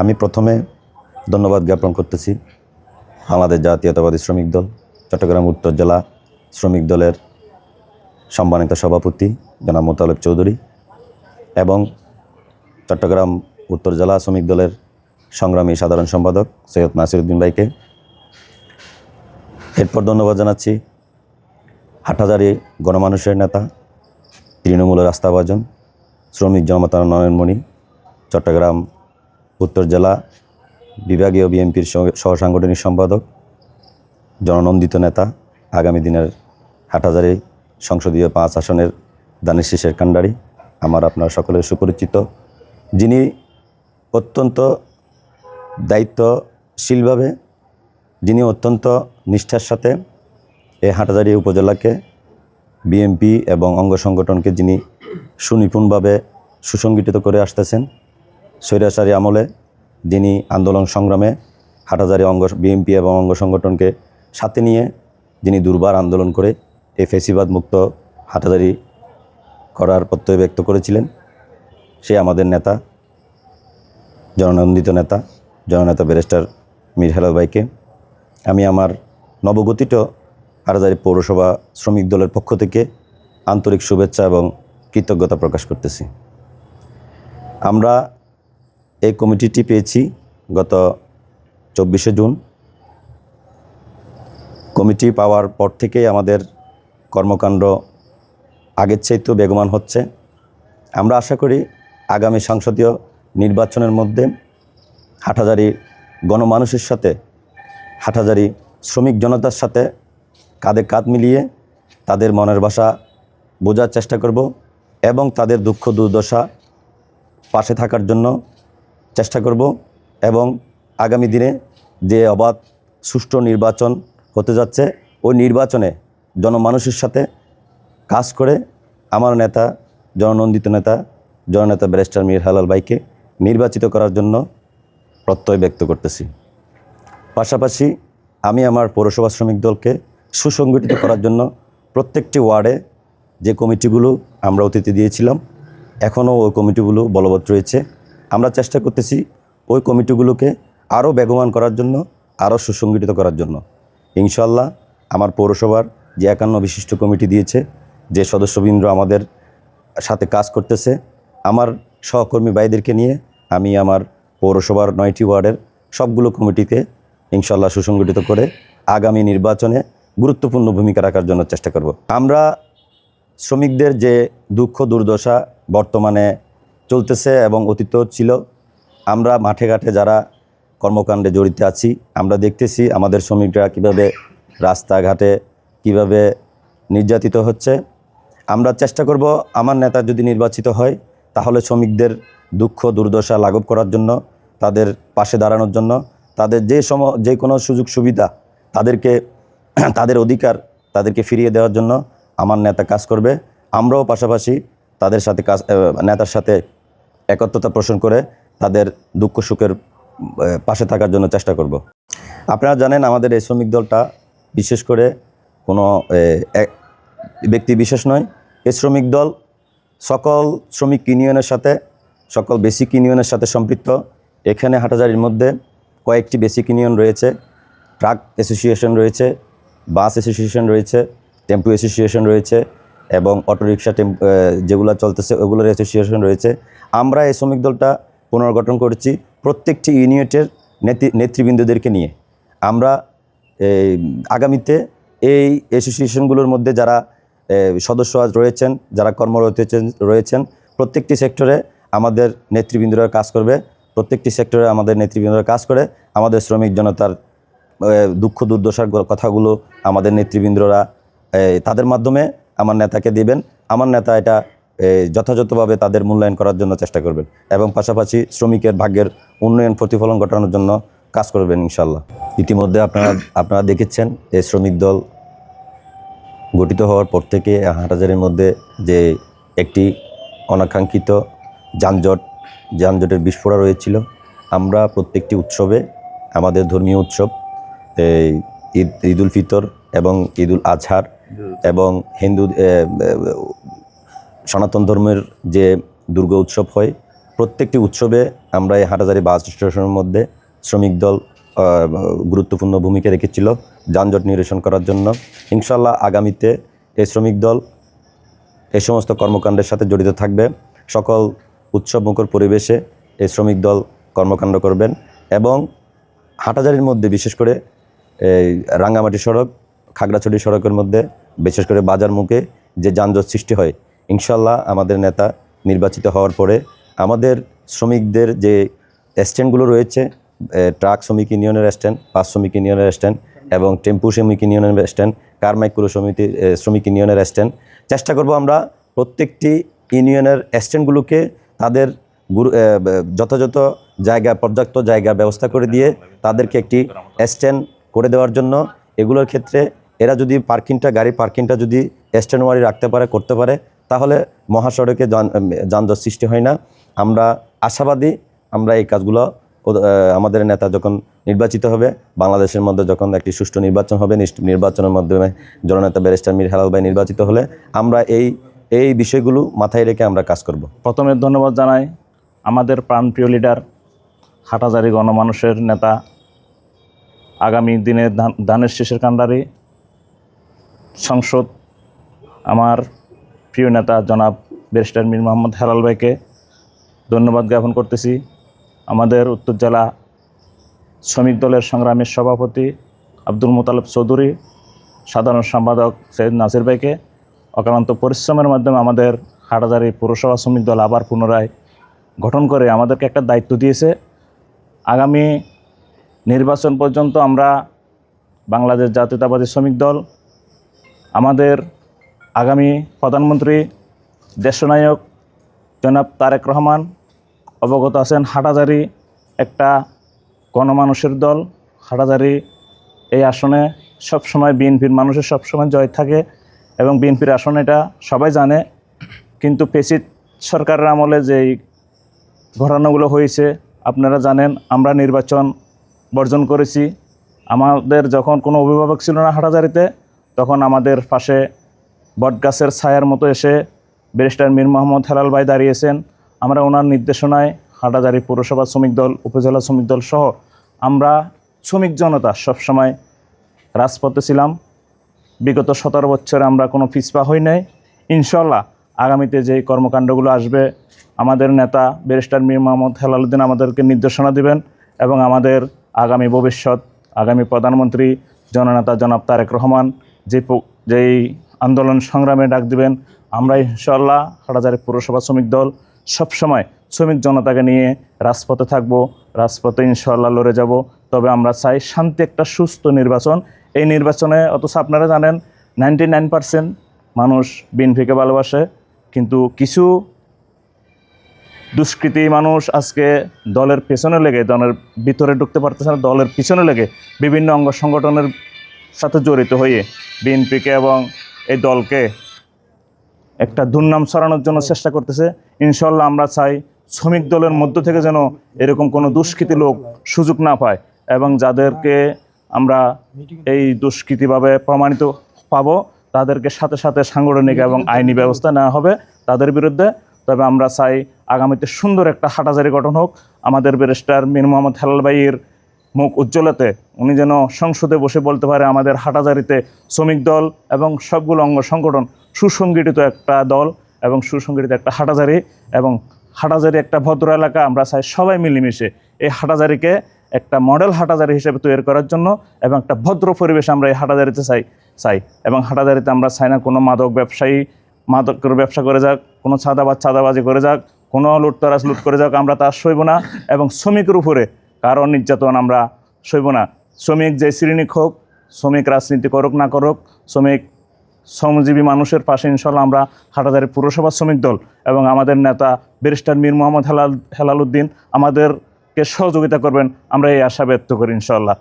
আমি প্রথমে ধন্যবাদ জ্ঞাপন করতেছি বাংলাদেশ জাতীয়তাবাদী শ্রমিক দল, চট্টগ্রাম উত্তর জেলা শ্রমিক দলের সম্মানিত সভাপতি জনাব মোতালেব চৌধুরী এবং চট্টগ্রাম উত্তর জেলা শ্রমিক দলের সংগ্রামী সাধারণ সম্পাদক সৈয়দ নাসিরুদ্দিন ভাইকে। এরপর ধন্যবাদ জানাচ্ছি হাটহাজারি গণমানুষের নেতা, তৃণমূলের আস্থাভাজন, শ্রমিক জনতা নয়নমণি, চট্টগ্রাম উত্তর জেলা বিভাগীয় বিএনপির সহ সাংগঠনিক সম্পাদক, জননন্দিত নেতা, আগামী দিনের হাটহাজারি সংসদীয় পাঁচ আসনের দানিশ কাণ্ডারি, আমার আপনার সকলের সুপরিচিত, যিনি অত্যন্ত দায়িত্বশীলভাবে, যিনি অত্যন্ত নিষ্ঠার সাথে এই হাটহাজারি উপজেলাকে বিএমপি এবং অঙ্গ সংগঠনকে যিনি সুনিপুণভাবে সুসংগঠিত করে আসতেছেন স্বৈরাচারী আমলে যিনি আন্দোলন সংগ্রামে হাটাজারি অঙ্গ বিএনপি এবং অঙ্গ সংগঠনকে সাথে নিয়ে যিনি দুর্বার আন্দোলন করে এই ফেসিবাদ মুক্ত হাটাজারি করার প্রত্যয় ব্যক্ত করেছিলেন। সে আমাদের নেতা, জননন্দিত নেতা, জননেতা ব্যারিস্টার মীর হেলাল ভাইকে। আমি আমার নবগঠিত হাটাজারি পৌরসভা শ্রমিক দলের পক্ষ থেকে আন্তরিক শুভেচ্ছা এবং কৃতজ্ঞতা প্রকাশ করতেছি। আমরা এই কমিটিটি পেয়েছি গত চব্বিশে জুন। কমিটি পাওয়ার পর থেকেই আমাদের কর্মকাণ্ড আগের চাইতেও বেগমান হচ্ছে। আমরা আশা করি আগামী সংসদীয় নির্বাচনের মধ্যে হাটহাজারি গণমানুষের সাথে, হাটহাজারি শ্রমিক জনতার সাথে কাঁধে কাঁধ মিলিয়ে তাদের মনের ভাষা বোঝার চেষ্টা করব এবং তাদের দুঃখ দুর্দশা পাশে থাকার জন্য চেষ্টা করব এবং আগামী দিনে যে অবাধ সুষ্ঠু নির্বাচন হতে যাচ্ছে, ওই নির্বাচনে জনমানুষের সাথে কাজ করে আমার নেতা, জননন্দিত নেতা, জননেতা ব্যারিস্টার মীর হালাল ভাইকে নির্বাচিত করার জন্য প্রত্যয় ব্যক্ত করতেছি। পাশাপাশি আমি আমার পৌরসভা শ্রমিক দলকে সুসংগঠিত করার জন্য প্রত্যেকটি ওয়ার্ডে যে কমিটিগুলো আমরা অতিথি দিয়েছিলাম, এখনও ওই কমিটিগুলো বলবৎ রয়েছে। আমরা চেষ্টা করতেছি ওই কমিটিগুলোকে আরও বেগবান করার জন্য, আরও সুসংগঠিত করার জন্য। ইনশাল্লাহ আমার পৌরসভার যে একান্ন বিশিষ্ট কমিটি দিয়েছে, যে সদস্যবৃন্দ আমাদের সাথে কাজ করতেছে, আমার সহকর্মী ভাইদেরকে নিয়ে আমি আমার পৌরসভার নয়টি ওয়ার্ডের সবগুলো কমিটিতে ইনশাল্লাহ সুসংগঠিত করে আগামী নির্বাচনে গুরুত্বপূর্ণ ভূমিকা রাখার জন্য চেষ্টা করব। আমরা শ্রমিকদের যে দুঃখ দুর্দশা বর্তমানে চলতেছে এবং অতীত ছিল। আমরা মাঠে ঘাটে যারা কর্মকাণ্ডে জড়িত আছি, আমরা দেখতেছি আমাদের শ্রমিকরা কীভাবে রাস্তাঘাটে, কীভাবে নির্যাতিত হচ্ছে। আমরা চেষ্টা করব আমার নেতা যদি নির্বাচিত হয়, তাহলে শ্রমিকদের দুঃখ, দুর্দশা লাঘব করার জন্য, তাদের পাশে দাঁড়ানোর জন্য, তাদের যে সম, যে কোনো সুযোগ সুবিধা তাদেরকে, তাদের অধিকার তাদেরকে ফিরিয়ে দেওয়ার জন্য আমার নেতা কাজ করবে। আমরাও পাশাপাশি তাদের সাথে কাজ নেতার সাথে একত্রতা পোষণ করে তাদের দুঃখ সুখের পাশে থাকার জন্য চেষ্টা করব। আপনারা জানেন আমাদের এই শ্রমিক দলটা বিশেষ করে কোনো ব্যক্তি বিশেষ নয়। এই শ্রমিক দল সকল শ্রমিক ইউনিয়নের সাথে, সকল বেসিক ইউনিয়নের সাথে সম্পৃক্ত। এখানে হাটাজারির মধ্যে কয়েকটি বেসিক ইউনিয়ন রয়েছে। ট্রাক অ্যাসোসিয়েশন রয়েছে, বাস অ্যাসোসিয়েশন রয়েছে, টেম্পু অ্যাসোসিয়েশন রয়েছে এবং অটোরিকশা টেম্প যেগুলো চলতেছে, ওগুলোর অ্যাসোসিয়েশন রয়েছে। আমরা এই শ্রমিক দলটা পুনর্গঠন করছি প্রত্যেকটি ইউনিটের নেতৃ নেতৃবৃন্দদেরকে নিয়ে। আমরা আগামীতে এই অ্যাসোসিয়েশনগুলোর মধ্যে যারা সদস্য আজ রয়েছেন, যারা কর্মরত রয়েছেন, প্রত্যেকটি সেক্টরে আমাদের নেতৃবৃন্দরা কাজ করবে। প্রত্যেকটি সেক্টরে আমাদের নেতৃবৃন্দরা কাজ করে। আমাদের শ্রমিক জনতার দুঃখ দুর্দশার কথাগুলো আমাদের নেতৃবৃন্দরা তাদের মাধ্যমে আমার নেতাকে দিবেন। আমার নেতা এটা যথাযথভাবে তাদের মূল্যায়ন করার জন্য চেষ্টা করবেন এবং পাশাপাশি শ্রমিকের ভাগ্যের উন্নয়ন প্রতিফলন ঘটানোর জন্য কাজ করবেন ইনশাল্লাহ ইতিমধ্যে আপনারা আপনারা দেখেছেন এই শ্রমিক দল গঠিত হওয়ার পর থেকে হাটাজারের মধ্যে যে একটি অনাকাঙ্ক্ষিত যানজট, যানজটের বিস্ফোরা রয়েছিল। আমরা প্রত্যেকটি উৎসবে, আমাদের ধর্মীয় উৎসব, এই ঈদ, ঈদুল ফিতর এবং ঈদুল আজহার এবং হিন্দু সনাতন ধর্মের যে দুর্গা উৎসব হয়, প্রত্যেকটি উৎসবে আমরা এই হাটাজারি বাস স্টেশনের মধ্যে শ্রমিক দল গুরুত্বপূর্ণ ভূমিকা রেখেছিল যানজট নিরসন করার জন্য। ইনশাল্লাহ আগামীতে এই শ্রমিক দল এই সমস্ত কর্মকাণ্ডের সাথে জড়িত থাকবে। সকল উৎসবমুখর পরিবেশে এই শ্রমিক দল কর্মকাণ্ড করবেন এবং হাটাজারির মধ্যে বিশেষ করে এই রাঙ্গামাটি সড়ক, খাগড়াছড়ি সড়কের মধ্যে বিশেষ করে বাজার মুখে যে যানজট সৃষ্টি হয় ইনশাল্লাহ আমাদের নেতা নির্বাচিত হওয়ার পরে আমাদের শ্রমিকদের যে স্ট্যান্ডগুলো রয়েছে ট্রাক শ্রমিক ইউনিয়নের স্ট্যান্ড, বাস শ্রমিক ইউনিয়নের স্ট্যান্ড এবং টেম্পু শ্রমিক ইউনিয়নের স্ট্যান্ড কারমাইক পুর সমিতি শ্রমিক ইউনিয়নের স্ট্যান্ড। চেষ্টা করব আমরা প্রত্যেকটি ইউনিয়নের স্ট্যান্ডগুলোকে তাদের গুরু যথাযথ জায়গা, পর্যাপ্ত জায়গা ব্যবস্থা করে দিয়ে তাদেরকে একটি স্ট্যান্ড করে দেওয়ার জন্য। এগুলোর ক্ষেত্রে এরা যদি পার্কিংটা, গাড়ি পার্কিংটা যদি স্ট্যান্ড ওয়ারি রাখতে পারে, করতে পারে, তাহলে মহাসড়কে যানজট সৃষ্টি হয় না। আমরা আশাবাদী, আমরা এই কাজগুলো আমাদের নেতা যখন নির্বাচিত হবে, বাংলাদেশের মধ্যে যখন একটি সুষ্ঠু নির্বাচন হবে নির্বাচনের মাধ্যমে জননেতা ব্যারিস্টার মীর হেলাল ভাই নির্বাচিত হলে আমরা এই এই বিষয়গুলো মাথায় রেখে আমরা কাজ করব। প্রথমে ধন্যবাদ জানাই আমাদের প্রাণপ্রিয় লিডার, হাটাজারি গণমানুষের নেতা, আগামী দিনে ধান- ধানের শেষের কাণ্ডারি সংসদ আমার প্রিয় নেতা জনাব ব্যারিস্টার মীর মোহাম্মদ হেলাল ভাইকে ধন্যবাদ জ্ঞাপন করতেছি। আমাদের উত্তর জেলা শ্রমিক দলের সংগ্রামের সভাপতি আব্দুল মোতালেব চৌধুরী, সাধারণ সম্পাদক সৈয়দ নাসির ভাইকে, অক্লান্ত পরিশ্রমের মাধ্যমে আমাদের হাটাজারি পৌরসভা শ্রমিক দল আবার পুনরায় গঠন করে আমাদেরকে একটা দায়িত্ব দিয়েছে। আগামী নির্বাচন পর্যন্ত আমরা বাংলাদেশ জাতীয়তাবাদী শ্রমিক দল আমাদের আগামী প্রধানমন্ত্রী, দেশনায়ক জনাব তারেক রহমান, অবগত আছেন হাটাজারি একটা গণমানুষের দল। হাটাজারি এই আসনে সবসময় বিএনপির মানুষের সবসময় জয় থাকে এবং বিএনপির আসন এটা সবাই জানে। কিন্তু পেসিদ সরকারের আমলে যেই ঘটনাগুলো হয়েছে, আপনারা জানেন আমরা নির্বাচন বর্জন করেছি। আমাদের যখন কোনো অভিভাবক ছিল না হাটাজারিতে তখন আমাদের পাশে বটগাছের ছায়ার মতো এসে ব্যারিস্টার মীর মোহাম্মদ হেলাল ভাই দাঁড়িয়েছেন। আমরা ওনার নির্দেশনায় হাটাজারি পৌরসভা শ্রমিক দল, উপজেলা শ্রমিক দল সহ আমরা শ্রমিক জনতা সবসময় রাজপথে ছিলাম। বিগত সতেরো বছরে আমরা কোনো পিছপা হই নাই। ইনশাল্লাহ আগামীতে যেই কর্মকাণ্ডগুলো আসবে, আমাদের নেতা ব্যারিস্টার মীর মোহাম্মদ হেলালুদ্দিন আমাদেরকে নির্দেশনা দিবেন এবং আমাদের আগামী ভবিষ্যৎ, আগামী প্রধানমন্ত্রী, জননেতা জনাব তারেক রহমান যে যেই আন্দোলন সংগ্রামে ডাক দিবেন আমরা ইনশাল্লাহ হাটাজারি পৌরসভা শ্রমিক দল সবসময় শ্রমিক জনতাকে নিয়ে রাজপথে থাকব, রাজপথে ইনশাল্লাহ লড়ে যাব। তবে আমরা চাই শান্তি একটা সুস্থ নির্বাচন। এই নির্বাচনে অথচ আপনারা জানেন, নাইনটি নাইন পার্সেন্ট মানুষ বিএনপিকে ভালোবাসে, কিন্তু কিছু দুষ্কৃতী মানুষ আজকে দলের পেছনে লেগে, দলের ভিতরে ঢুকতে পারতেছে না, দলের পিছনে লেগে বিভিন্ন অঙ্গ সংগঠনের সাথে জড়িত হয়ে বিএনপিকে এবং এই দলকে একটা দুর্নাম সরানোর জন্য চেষ্টা করতেছে। ইনশাল্লাহ আমরা চাই শ্রমিক দলের মধ্য থেকে যেন এরকম কোনো দুষ্কৃতী লোক সুযোগ না পায় এবং যাদেরকে আমরা এই দুষ্কৃতিভাবে প্রমাণিত পাব, তাদেরকে সাথে সাথে সাংগঠনিক এবং আইনি ব্যবস্থা নেওয়া হবে তাদের বিরুদ্ধে। তবে আমরা চাই আগামীতে সুন্দর একটা হাটাজারি গঠন হোক। আমাদের ব্যারিস্টার মীর মোহাম্মদ হেলাল ভাইয়ের মুখ উজ্জ্বলাতে, উনি যেন সংসদে বসে বলতে পারে আমাদের হাটাজারিতে শ্রমিক দল এবং সবগুলো অঙ্গ সংগঠন সুসংগঠিত একটা দল এবং সুসংগঠিত একটা হাটাজারি এবং হাটাজারি একটা ভদ্র এলাকা। আমরা চাই সবাই মিলেমিশে এই হাটাজারিকে একটা মডেল হাটাজারি হিসেবে তৈরি করার জন্য এবং একটা ভদ্র পরিবেশ আমরা এই হাটাজারিতে চাই চাই। এবং হাটাজারিতে আমরা চাই না কোনো মাদক ব্যবসায়ী মাদকের ব্যবসা করে যাক, কোনো ছাদাবাজ ছাদাবাজি করে যাক, কোনো লুটতরাজ লুট করে যাক, আমরা তা সইব না। এবং শ্রমিকের উপরে কারণ নির্যাতন আমরা সইব না। শ্রমিক যে শ্রেণিক হোক, শ্রমিক রাজনীতি করুক না করুক, শ্রমিক শ্রমজীবী মানুষের পাশে ইনশাল্লাহ আমরা হাটাজারি পুরসভা শ্রমিক দল এবং আমাদের নেতা ব্যারিস্টার মীর মোহাম্মদ হেলাল হেলালুদ্দিন আমাদেরকে সহযোগিতা করবেন। আমরা এই আশা ব্যক্ত করি ইনশাল্লাহ।